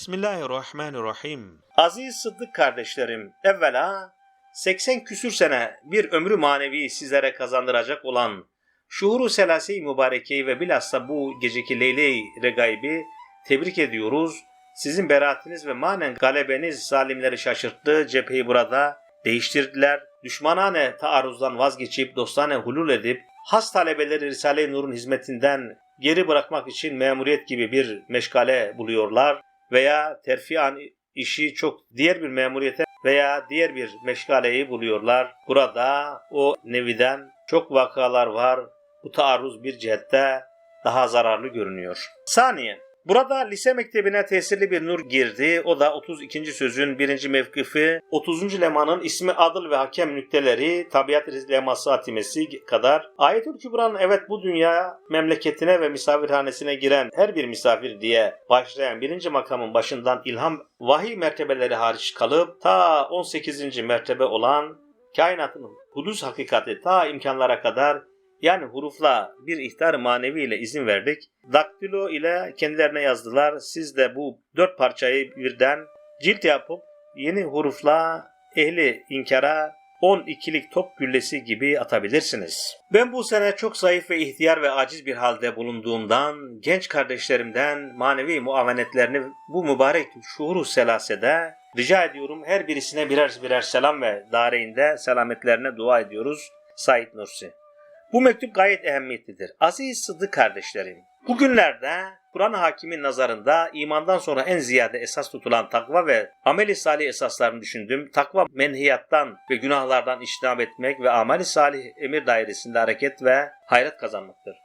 Bismillahirrahmanirrahim. Aziz Sıddık kardeşlerim, evvela 80 küsür sene bir ömrü manevi sizlere kazandıracak olan şuhuru selase-i ve bilhassa bu geceki Leyle-i tebrik ediyoruz. Sizin beraatiniz ve manen galebeniz zalimleri şaşırttı, cepheyi burada değiştirdiler. Düşmanane taarruzdan vazgeçip dostane hulul edip has talebeleri Risale-i Nur'un hizmetinden geri bırakmak için memuriyet gibi bir meşgale buluyorlar veya terfian işi çok diğer bir memuriyete veya diğer bir meşgaleyi buluyorlar. Burada o neviden çok vakalar var. Bu taarruz bir cihette daha zararlı görünüyor. Saniye. Burada lise mektebine tesirli bir nur girdi. O da 32. sözün birinci mevkifi, 30. lemanın ismi adıl ve hakem nükteleri, tabiat leması hatimesi kadar. Ayetül Kübra'nın evet bu dünya memleketine ve misafirhanesine giren her bir misafir diye başlayan birinci makamın başından ilham vahiy mertebeleri hariç kalıp ta 18. mertebe olan kainatın hudus hakikati ta imkanlara kadar yani hurufla bir ihtar manevi ile izin verdik. Daktilo ile kendilerine yazdılar. Siz de bu dört parçayı birden cilt yapıp yeni hurufla ehli inkara 12'lik top güllesi gibi atabilirsiniz. Ben bu sene çok zayıf ve ihtiyar ve aciz bir halde bulunduğumdan genç kardeşlerimden manevi muavenetlerini bu mübarek şuuru selasede rica ediyorum. Her birisine birer birer selam ve dareinde selametlerine dua ediyoruz. Said Nursi. Bu mektup gayet ehemmiyetlidir. Aziz Sıddık kardeşlerim, bugünlerde Kur'an hakimin nazarında imandan sonra en ziyade esas tutulan takva ve ameli salih esaslarını düşündüm. Takva menhiyattan ve günahlardan iştinab etmek ve ameli salih emir dairesinde hareket ve hayret kazanmaktır.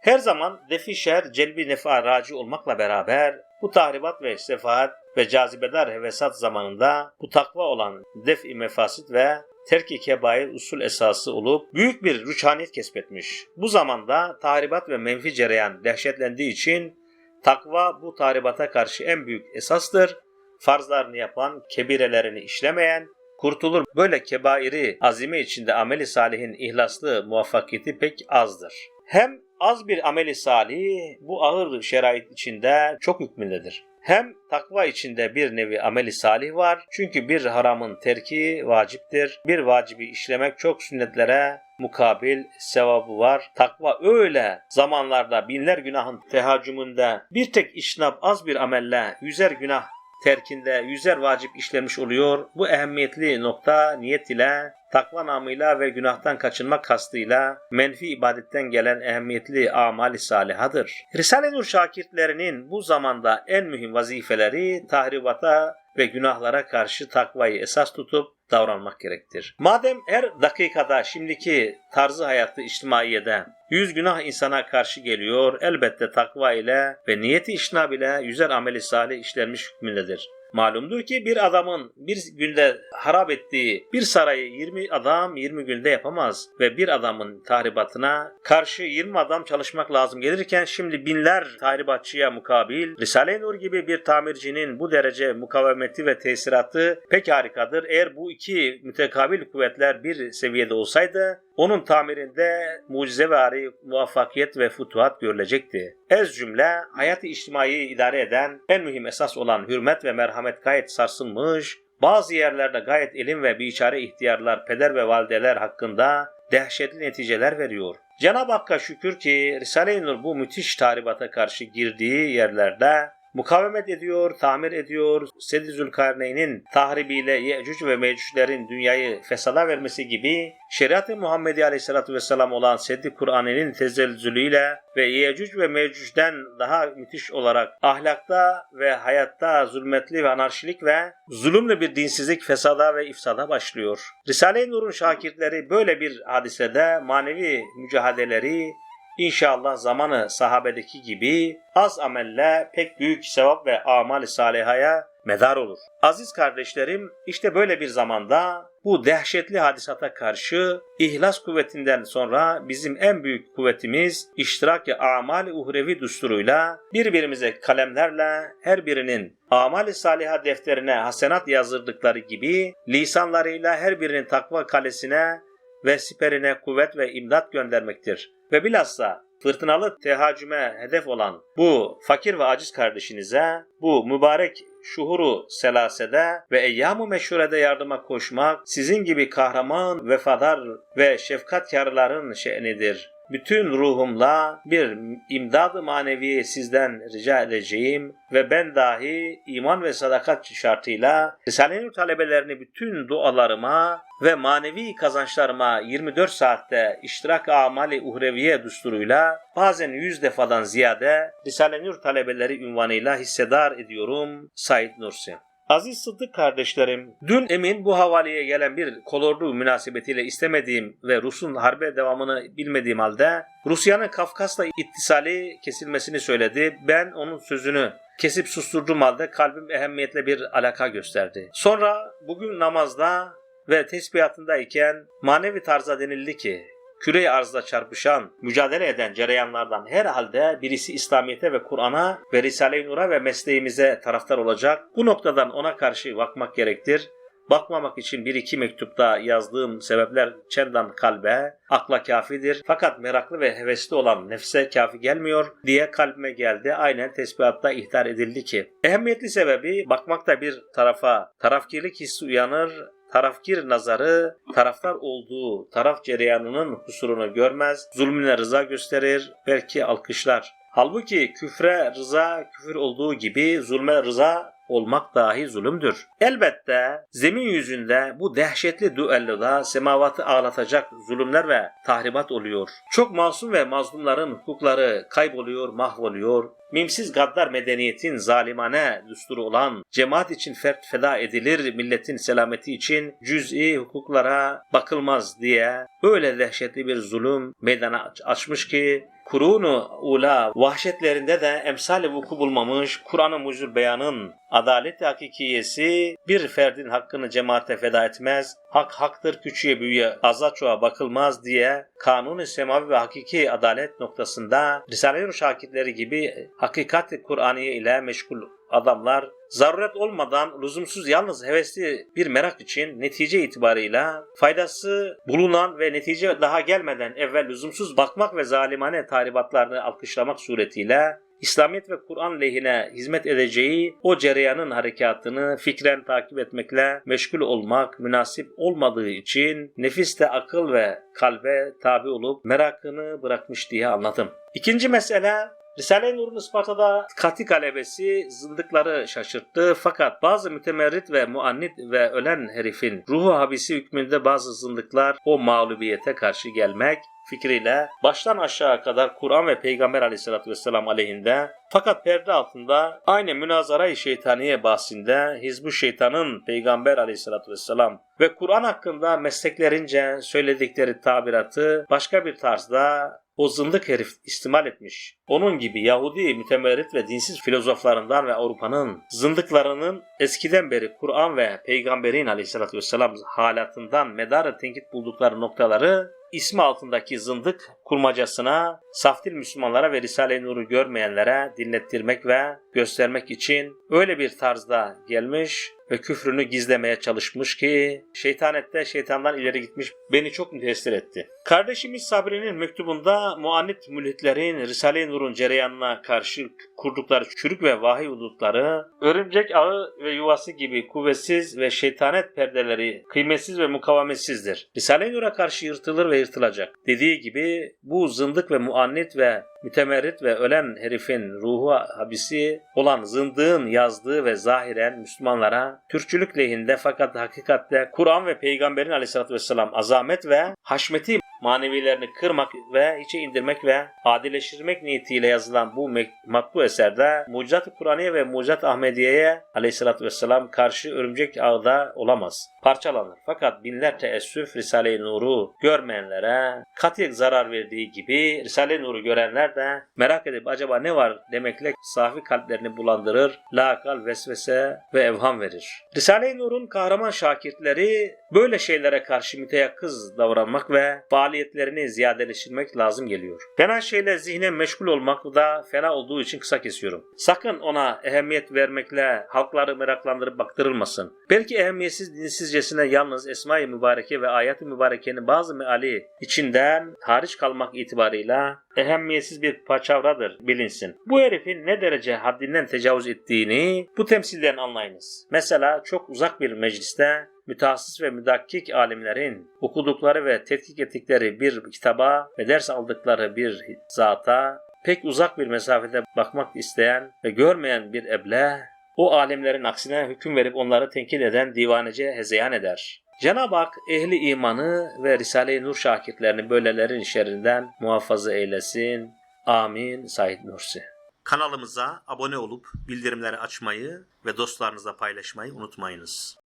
Her zaman defi şer, celbi nefa raci olmakla beraber bu tahribat ve sefahat ve cazibedar hevesat zamanında bu takva olan def-i mefasit ve terk-i kebair usul esası olup büyük bir rüçhaniyet kesbetmiş. Bu zamanda tahribat ve menfi cereyan dehşetlendiği için takva bu tahribata karşı en büyük esastır. Farzlarını yapan, kebirelerini işlemeyen, kurtulur. Böyle kebairi azime içinde ameli salihin ihlaslı muvaffakiyeti pek azdır. Hem az bir ameli salih bu ağır şerait içinde çok hükmündedir. Hem takva içinde bir nevi ameli salih var. Çünkü bir haramın terki vaciptir. Bir vacibi işlemek çok sünnetlere mukabil sevabı var. Takva öyle zamanlarda binler günahın tehaccümünde bir tek işnab az bir amelle yüzer günah terkinde yüzer vacip işlemiş oluyor. Bu ehemmiyetli nokta niyet ile takva namıyla ve günahtan kaçınmak kastıyla menfi ibadetten gelen ehemmiyetli amali salihadır. Risale-i Nur şakirtlerinin bu zamanda en mühim vazifeleri tahribata ve günahlara karşı takvayı esas tutup davranmak gerektir. Madem her dakikada şimdiki tarzı hayatı içtimaiyede yüz günah insana karşı geliyor, elbette takva ile ve niyeti işnab ile yüzer ameli salih işlenmiş hükmündedir. Malumdur ki bir adamın bir günde harap ettiği bir sarayı 20 adam 20 günde yapamaz ve bir adamın tahribatına karşı 20 adam çalışmak lazım gelirken şimdi binler tahribatçıya mukabil Risale-i Nur gibi bir tamircinin bu derece mukavemeti ve tesiratı pek harikadır. Eğer bu iki mütekabil kuvvetler bir seviyede olsaydı onun tamirinde mucizevari muvaffakiyet ve futuhat görülecekti. Ez cümle hayat-ı içtimai idare eden en mühim esas olan hürmet ve merhamet gayet sarsılmış, bazı yerlerde gayet ilim ve biçare ihtiyarlar, peder ve valideler hakkında dehşetli neticeler veriyor. Cenab-ı Hakk'a şükür ki Risale-i Nur bu müthiş tahribata karşı girdiği yerlerde mukavemet ediyor, tamir ediyor. Sedi Zülkarneyn'in tahribiyle Yecüc ve Mecüclerin dünyayı fesada vermesi gibi şeriat-ı Muhammedi Aleyhisselatü Vesselam olan Seddi Kur'an'ın tezelzülüyle ve Yecüc ve Mecüc'den daha müthiş olarak ahlakta ve hayatta zulmetli ve anarşilik ve zulümle bir dinsizlik fesada ve ifsada başlıyor. Risale-i Nur'un şakirtleri böyle bir hadisede manevi mücadeleleri İnşallah zamanı sahabedeki gibi az amelle pek büyük sevap ve amali salihaya medar olur. Aziz kardeşlerim işte böyle bir zamanda bu dehşetli hadisata karşı ihlas kuvvetinden sonra bizim en büyük kuvvetimiz iştirak-ı amali uhrevi düsturuyla birbirimize kalemlerle her birinin amali saliha defterine hasenat yazdırdıkları gibi lisanlarıyla her birinin takva kalesine ve siperine kuvvet ve imdat göndermektir. Ve bilhassa fırtınalı tehacüme hedef olan bu fakir ve aciz kardeşinize bu mübarek şuhuru selasede ve eyyam-ı meşhurede yardıma koşmak sizin gibi kahraman, vefadar ve şefkatkarların şe'nidir. Bütün ruhumla bir imdad-ı manevi sizden rica edeceğim ve ben dahi iman ve sadakat şartıyla Risale-i talebelerini bütün dualarıma ve manevi kazançlarıma 24 saatte iştirak amali uhreviye düsturuyla bazen 100 defadan ziyade Risale-i talebeleri ünvanıyla hissedar ediyorum Said Nursi. Aziz Sıddık kardeşlerim, dün emin bu havaleye gelen bir kolordu münasebetiyle istemediğim ve Rus'un harbe devamını bilmediğim halde Rusya'nın Kafkas'la ittisali kesilmesini söyledi. Ben onun sözünü kesip susturduğum halde kalbim ehemmiyetle bir alaka gösterdi. Sonra bugün namazda ve tesbihatındayken manevi tarza denildi ki küre arzda çarpışan, mücadele eden cereyanlardan herhalde birisi İslamiyet'e ve Kur'an'a ve Risale-i Nur'a ve mesleğimize taraftar olacak. Bu noktadan ona karşı bakmak gerektir. Bakmamak için bir iki mektupta yazdığım sebepler çendan kalbe, akla kafidir. Fakat meraklı ve hevesli olan nefse kafi gelmiyor diye kalbime geldi. Aynen tesbihatta ihtar edildi ki. Ehemmiyetli sebebi bakmakta bir tarafa tarafkirlik hissi uyanır, tarafkir nazarı taraftar olduğu taraf cereyanının kusurunu görmez, zulmüne rıza gösterir, belki alkışlar. Halbuki küfre rıza küfür olduğu gibi zulme rıza olmak dahi zulümdür. Elbette zemin yüzünde bu dehşetli düelloda semavatı ağlatacak zulümler ve tahribat oluyor. Çok masum ve mazlumların hukukları kayboluyor, mahvoluyor. Mimsiz gaddar medeniyetin zalimane düsturu olan cemaat için fert feda edilir, milletin selameti için cüz'i hukuklara bakılmaz diye öyle dehşetli bir zulüm meydana açmış ki Kurunu ula vahşetlerinde de emsali vuku bulmamış Kur'an-ı Mucizül Beyan'ın adalet hakikiyesi bir ferdin hakkını cemaate feda etmez, hak haktır küçüğe büyüğe aza çoğa bakılmaz diye kanun-u semavi ve hakiki adalet noktasında Risale-i şakitleri gibi hakikat-i Kur'aniye ile meşgul adamlar zaruret olmadan lüzumsuz yalnız hevesli bir merak için netice itibarıyla faydası bulunan ve netice daha gelmeden evvel lüzumsuz bakmak ve zalimane tahribatlarını alkışlamak suretiyle İslamiyet ve Kur'an lehine hizmet edeceği o cereyanın harekatını fikren takip etmekle meşgul olmak münasip olmadığı için nefis de akıl ve kalbe tabi olup merakını bırakmış diye anladım. İkinci mesele Risale-i Nur'un Isparta'da kati galebesi zındıkları şaşırttı fakat bazı mütemerrit ve muannit ve ölen herifin ruhu habisi hükmünde bazı zındıklar o mağlubiyete karşı gelmek fikriyle baştan aşağı kadar Kur'an ve Peygamber aleyhissalatü vesselam aleyhinde fakat perde altında aynı münazara-i şeytaniye bahsinde Hizbu Şeytan'ın Peygamber aleyhissalatü vesselam ve Kur'an hakkında mesleklerince söyledikleri tabiratı başka bir tarzda o zındık herif istimal etmiş. Onun gibi Yahudi mütemerrit ve dinsiz filozoflarından ve Avrupa'nın zındıklarının eskiden beri Kur'an ve Peygamberin aleyhissalatü vesselam halatından medarı tenkit buldukları noktaları ismi altındaki zındık kurmacasına saftil Müslümanlara ve Risale-i Nur'u görmeyenlere dinlettirmek ve göstermek için öyle bir tarzda gelmiş ve küfrünü gizlemeye çalışmış ki şeytanette şeytandan ileri gitmiş beni çok müteessir etti. Kardeşimiz Sabri'nin mektubunda muannit mülhitlerin Risale-i Nur'un cereyanına karşı kurdukları çürük ve vahiy hudutları, örümcek ağı ve yuvası gibi kuvvetsiz ve şeytanet perdeleri kıymetsiz ve mukavemetsizdir. Risale-i Nur'a karşı yırtılır ve yırtılacak. Dediği gibi bu zındık ve muannit ve mütemerrit ve ölen herifin ruhu habisi olan zındığın yazdığı ve zahiren Müslümanlara Türkçülük lehinde fakat hakikatte Kur'an ve Peygamberin aleyhissalatü vesselam azamet ve haşmeti manevilerini kırmak ve hiçe indirmek ve adileştirmek niyetiyle yazılan bu matbu eserde Mucizat-ı Kur'aniye ve Mucizat Ahmediye'ye aleyhissalatü vesselam karşı örümcek ağda olamaz. Parçalanır. Fakat binler teessüf Risale-i Nur'u görmeyenlere katiyen zarar verdiği gibi Risale-i Nur'u görenler de merak edip acaba ne var demekle safi kalplerini bulandırır, lakal vesvese ve evham verir. Risale-i Nur'un kahraman şakirtleri böyle şeylere karşı müteyakkız davranmak ve faal faaliyetlerini ziyadeleştirmek lazım geliyor. Fena şeyle zihne meşgul olmak da fena olduğu için kısa kesiyorum. Sakın ona ehemmiyet vermekle halkları meraklandırıp baktırılmasın. Belki ehemmiyetsiz dinsizcesine yalnız Esma-i Mübareke ve Ayet-i Mübareke'nin bazı meali içinden hariç kalmak itibarıyla ehemmiyetsiz bir paçavradır bilinsin. Bu herifin ne derece haddinden tecavüz ettiğini bu temsilden anlayınız. Mesela çok uzak bir mecliste mütehassıs ve müdakkik alimlerin okudukları ve tetkik ettikleri bir kitaba ve ders aldıkları bir zata pek uzak bir mesafede bakmak isteyen ve görmeyen bir eble o alimlerin aksine hüküm verip onları tenkil eden divanece hezeyan eder. Cenab-ı Hak ehli imanı ve Risale-i Nur şakirtlerini böylelerin şerrinden muhafaza eylesin. Amin. Said Nursi Kanalımıza abone olup bildirimleri açmayı ve dostlarınızla paylaşmayı unutmayınız.